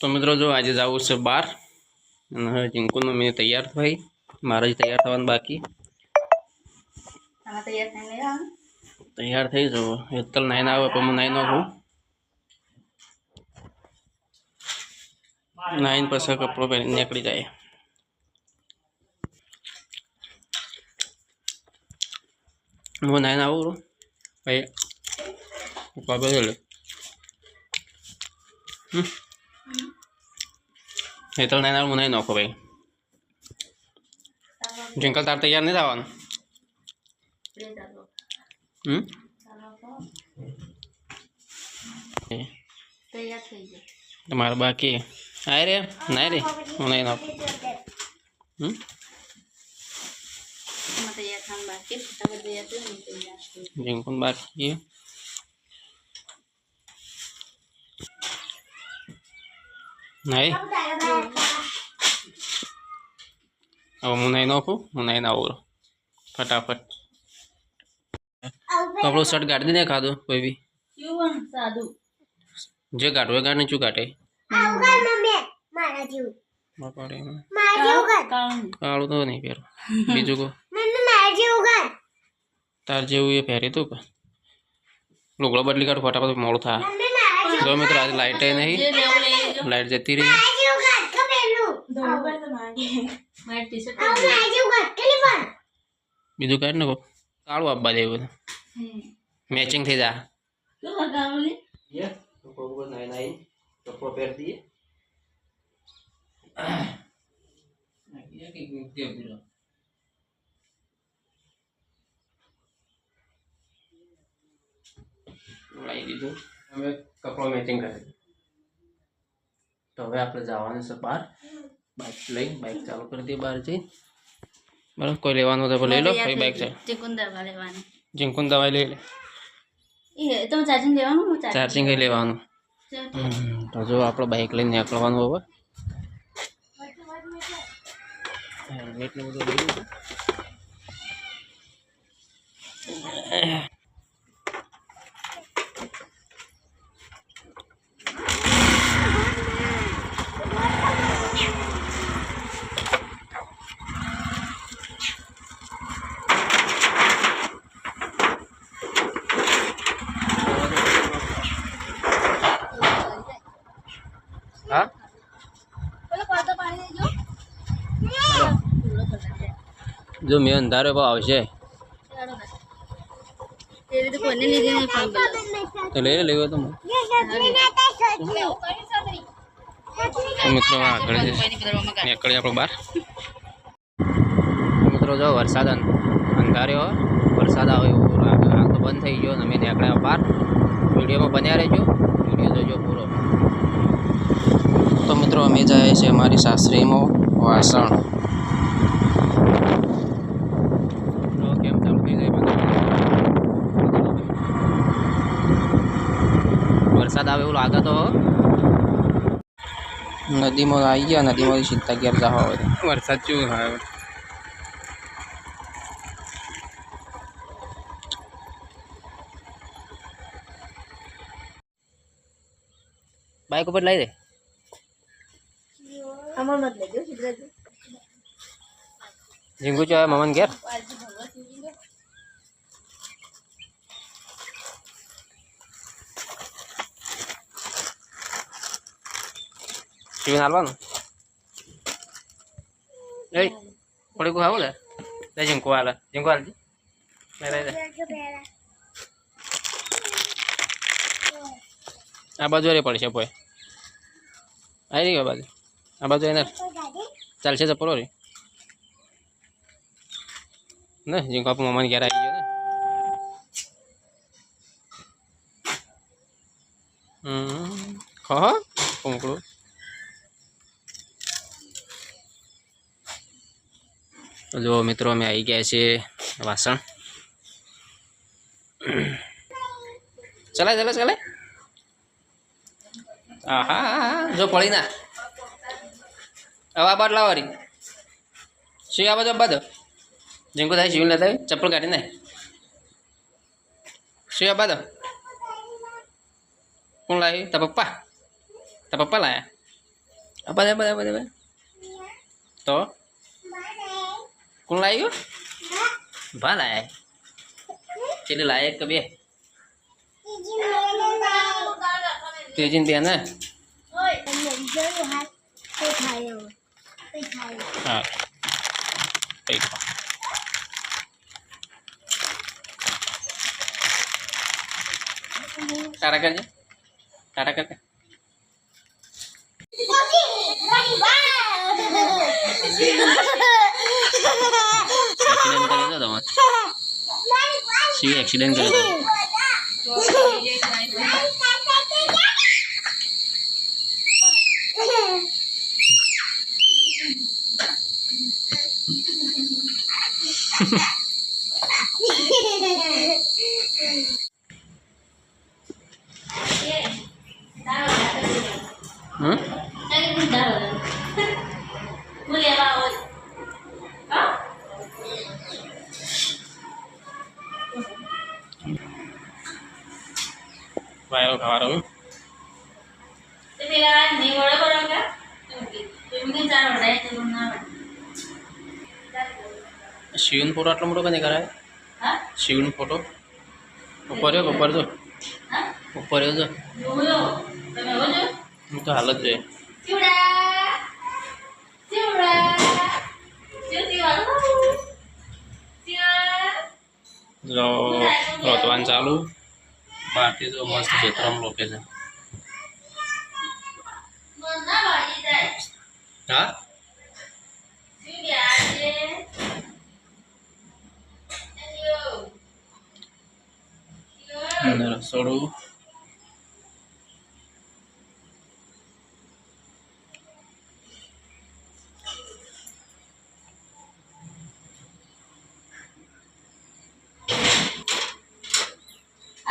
તો મિત્રો જો આજે જવું છે બહાર અને હવે ચિંકુનું મેં તૈયાર થઈ મારે જ તૈયાર થવાનું બાકી આમાં તૈયાર થઈને લઈ આવવાનું. તૈયાર થઈ જવો હેતલ નાઈને આવે પણ હું નાઈ નાખું નાઈન પછી કપડો પહેરીને નીકળી જાય હું નાઈને આવું ભાઈ પપ્પા બેસી લે હમ. હેતલ નાઈને આવે હું નાઈ નાખો ભાઈ જંકલ તાર તૈયાર નહીં થવાનું બે ચાલો. હમ ચાલો તો. એ. તૈયાર થઈ ગયો. તમારે બાકી આય રે નાય રે હું નહીં નાખું હમ આમાં તૈયાર થવાનું બાકી ફટાફટ તૈયાર થયું ને તૈયાર થયું. जिंकून बाकी नाही હવે હું નહીં નાખું હું નહીં નાવું ફટાફટ કપડું શર્ટ કાઢી દે ખાધું કોઈ બી કેવું આમ સાદું જે કાઢવું એ કાઢને શું કાઢે બાપાડે એમાં. કાળું કાળું તો નહીં પહેરો બીજું કો તાર જેવું એ પહેરી તું કે લુગડો બદલી કાઢ ફટાફટ મોડું થાય જો મિત્રો આજે લાઇટ નહીં જે લેવું લઈ લેજો લાઇટ જતી રહી બીજું કઈ ને કાળું આપવા દેવું મેચિંગ થઈ જા દીધું. અમે કપડો મેચિંગ કરી તો હવે આપણે જવાનું છે બહાર બાઇક લઈ બાઇક ચાલુ કરી દઈએ બહાર જઈ બરાબર કોઈ લેવાનું હોય તો લઈ લો પછી બાઇક ચાલ ચિકુંદર લેવાની જીંકુન દવાઈ લઈ લે એ તો ચાર્જિંગ લેવાનું હું ચાર્જિંગ કઈ લેવાનું હમ, તો જો આપણે બાઇક લઈને નીકળવાનું હવે હેલ્મેટ ને બધું લઈ જો મેં અંધારે ભાવ આવશે. લઈ લેવો તો મિત્રો આગળ છે. નીકળીએ બહાર. મિત્રો જો વરસાદ અંધારે વરસાદ આવે એવું લાગે આ તો બંધ થઈ ગયો અમે નીકળ્યા બહાર. વિડીયોમાં બન્યા રહેજો. વીડિયો જોજો પૂરો. તો મિત્રો અમે જાય છે અમારી સાસરીમાં વાસણ. વરસાદ આવે એવું લાગે તો નદીમાં આવી ગયા નદીમાંથી સીધા ઘેર જવા હોય વરસાદ કેવું થાય બાઇક ઉપર લઈ દે અમાર મત લેજો સિદ્ધરાજ ઝીંગુ ચો મમન ઘેર શિવન હાલવાનું એ થોડીક ખાવું લે લે ઝીંકુ હાલે ઝીંકુ હાલજી આ બાજુ રે પડશે પોય આવી ગયો બાજુ આ બાજુ એને ચાલશે ચપ્પલો રે ને ઝીંકુ આપું મમ્માને ઘેર આવી ગયો ને હમ ખો કુંકડું જો મિત્રો, અમે આવી ગયા છીએ વાસણ. ચલાય ચલાય ચલાય. હા જો પડી ના હવા બાદ લાવવાની. શું આ બાજુ બાદ જીંકુ થાય શિવ લેતા ચપ્પલ કાઢી નાય શું આ બાદ કોણ લાવ્યું? તા પપ્પા? તા પપ્પા લાયા? અપા દે બધા બધા તો? कौन लाएगा बा लाया है। चलिए लाए कभी। तो तेजिन भी है ना? हाँ। टाटा कर टाटा कर एक्सीडेंट करे था सी एक्सीडेंट करे था Ha ha. വയറു കവറവ് शिवून फोटो आटलो मोठो का नाही कराय शिवून फोटो उपर हो उपर जो उपर हो जो मी तो हालत रे जो चालू બહારથી તો મસ્ત ચિત્રમાં લોકે છે. હા? અને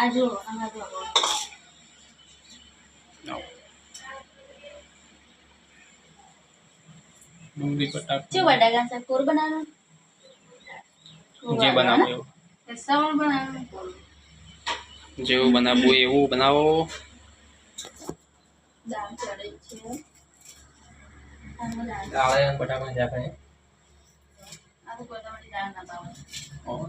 Aduh. No. Coba dagang sekur kurban ano. Jiwa na buyo. Kasama ba na? Jiwa ba na buyo? O? Kalau yang pertama siapa ya? Aku pertama di dalam apa? Oh.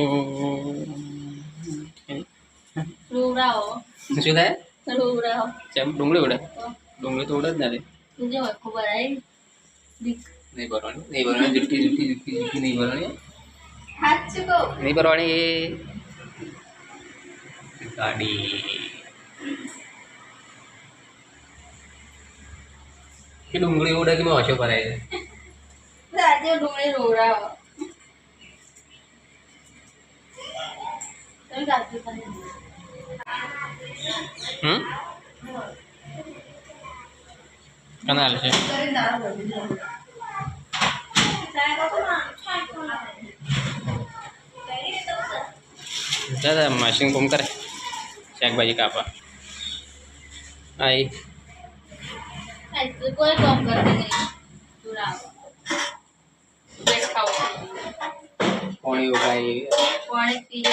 શું થાય? જેમ ડુંગળી ઉડે? ડુંગળી તો ઉડે જ નથી નહીં ભરવાની? નહીં ભરવાની? જુઠ્ઠી જુઠ્ઠી જુઠ્ઠી જુઠ્ઠી નહીં ભરવાની? નહીં ભરવાની? ગાડી. કે ડુંગળી ઉડે કે ઓછો ભરાય છે? ડુંગળી રોડાવો તમે ખાલી હમ? કનાલ છે. દાદા મશીન કોમ કરે? શાકભાજી કાપા આઈ કોઈ કામ કરતી ઉગાઈ પાણી પી